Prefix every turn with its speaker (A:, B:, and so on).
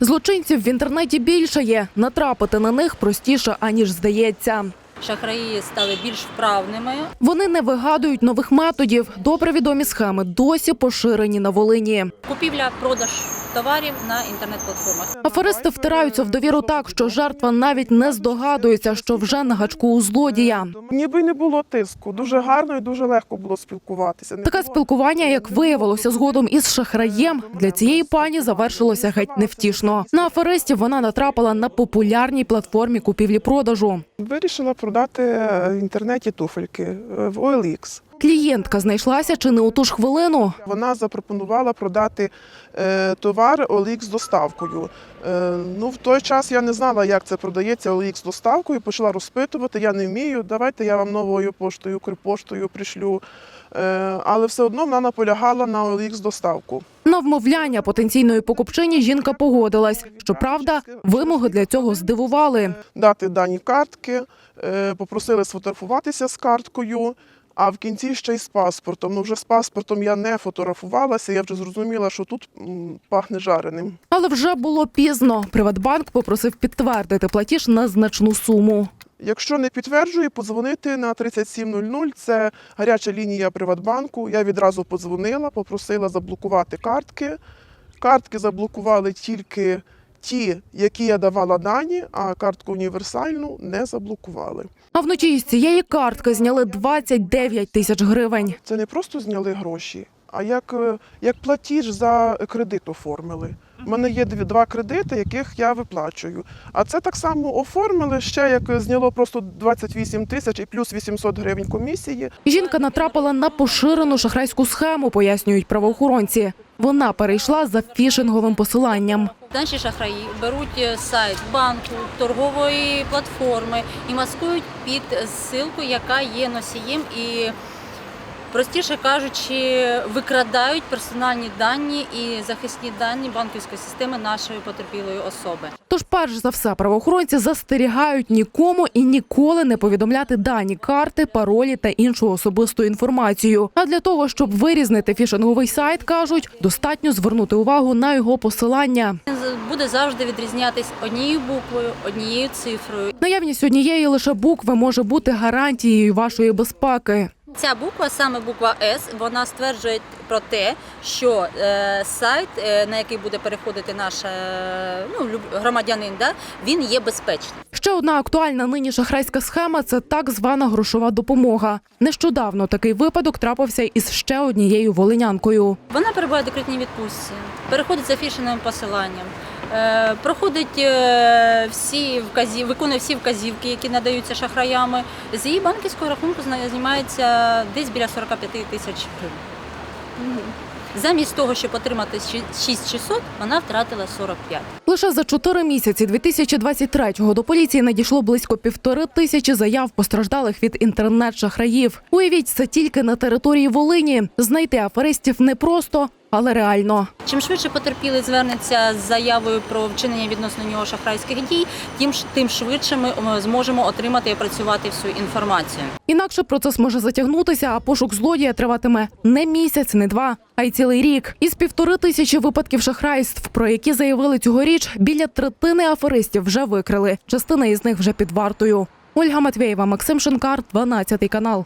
A: Злочинців в інтернеті більше є. Натрапити на них простіше, аніж здається.
B: Шахраї стали більш вправними.
A: Вони не вигадують нових методів. Добре відомі схеми досі поширені на Волині.
B: Купівля, продаж товарів на інтернет-платформах.
A: Аферисти втираються в довіру так, що жертва навіть не здогадується, що вже на гачку у злодія.
C: Ніби не було тиску. Дуже гарно і дуже легко було спілкуватися.
A: Таке спілкування, як виявилося згодом із шахраєм, для цієї пані завершилося геть невтішно. На аферистів вона натрапила на популярній платформі купівлі-продажу.
C: Вирішила продати е, в інтернеті туфельки е, в OLX.
A: Клієнтка знайшлася чи не у ту ж хвилину.
C: Вона запропонувала продати е, товар OLX з доставкою. Ну, в той час я не знала, як це продається OLX з доставкою. Почала розпитувати, я не вмію. Давайте я вам новою поштою, Укрпоштою пришлю. Е, але все одно вона наполягала на OLX з доставку.
A: На вмовляння потенційної покупчині жінка погодилась. Щоправда, вимоги для цього здивували.
C: дати дані картки, е, попросили сфотографуватися з карткою. А в кінці ще й з паспортом. Ну вже з паспортом я не фотографувалася. Я вже зрозуміла, що тут пахне жареним.
A: Але вже було пізно. Приватбанк попросив підтвердити платіж на значну суму.
C: Якщо не підтверджує, подзвонити на 3700. Це гаряча лінія Приватбанку. Я відразу подзвонила, попросила заблокувати картки. Картки заблокували тільки ті, які я давала дані, а картку універсальну не заблокували.
A: А вночі із цієї картки зняли 29 тисяч гривень.
C: Це не просто зняли гроші, а як, е, як платіж за кредит оформили. У мене є дві два кредити, яких я виплачую. А це так само оформили ще як зняло просто 28 тисяч і плюс 800 гривень комісії.
A: Жінка натрапила на поширену шахрайську схему, пояснюють правоохоронці. Вона перейшла за фішинговим посиланням.
B: Наші шахраї беруть е, сайт банку, торгової платформи і маскують під ссылку, яка є носієм і. Простіше кажучи, викрадають персональні дані і захисні дані банківської системи нашої потерпілої особи.
A: Тож, перш за все, правоохоронці застерігають нікому і ніколи не повідомляти дані карти, паролі та іншу особисту інформацію. А для того, щоб вирізнити фішинговий сайт, кажуть, достатньо звернути увагу на його посилання.
B: Буде завжди відрізнятись однією буквою, однією цифрою.
A: Наявність однієї лише букви може бути гарантією вашої безпеки.
B: Ця буква, саме буква С, вона стверджує про те, що е, сайт, е, на який буде переходити наш е, ну, громадянин, да, він є безпечним.
A: Ще одна актуальна нині шахрайська схема це так звана грошова допомога. Нещодавно такий випадок трапився із ще однією волинянкою.
B: Вона перебуває в декретній відпустці, переходить за фішеним посиланням, проходить е, всі вказів, виконує всі вказівки, які надаються шахраями. З її банківського рахунку зна- знімається десь біля 45 тисяч гривень. Замість того, щоб отримати щі- 6600, вона втратила 45.
A: Лише за чотири місяці 2023-го до поліції надійшло близько півтори тисячі заяв постраждалих від інтернет-шахраїв. Уявіть, це тільки на території Волині. Знайти аферистів непросто, але реально.
B: Чим швидше потерпілий звернеться з заявою про вчинення відносно нього шахрайських дій, тим тим швидше ми зможемо отримати і опрацювати всю інформацію.
A: Інакше процес може затягнутися, а пошук злодія триватиме не місяць, не два, а й цілий рік. Із півтори тисячі випадків шахрайств, про які заявили цьогоріч, біля третини аферистів вже викрили. Частина із них вже під вартою. Ольга Матвєєва, Максим Шинкар, 12 канал.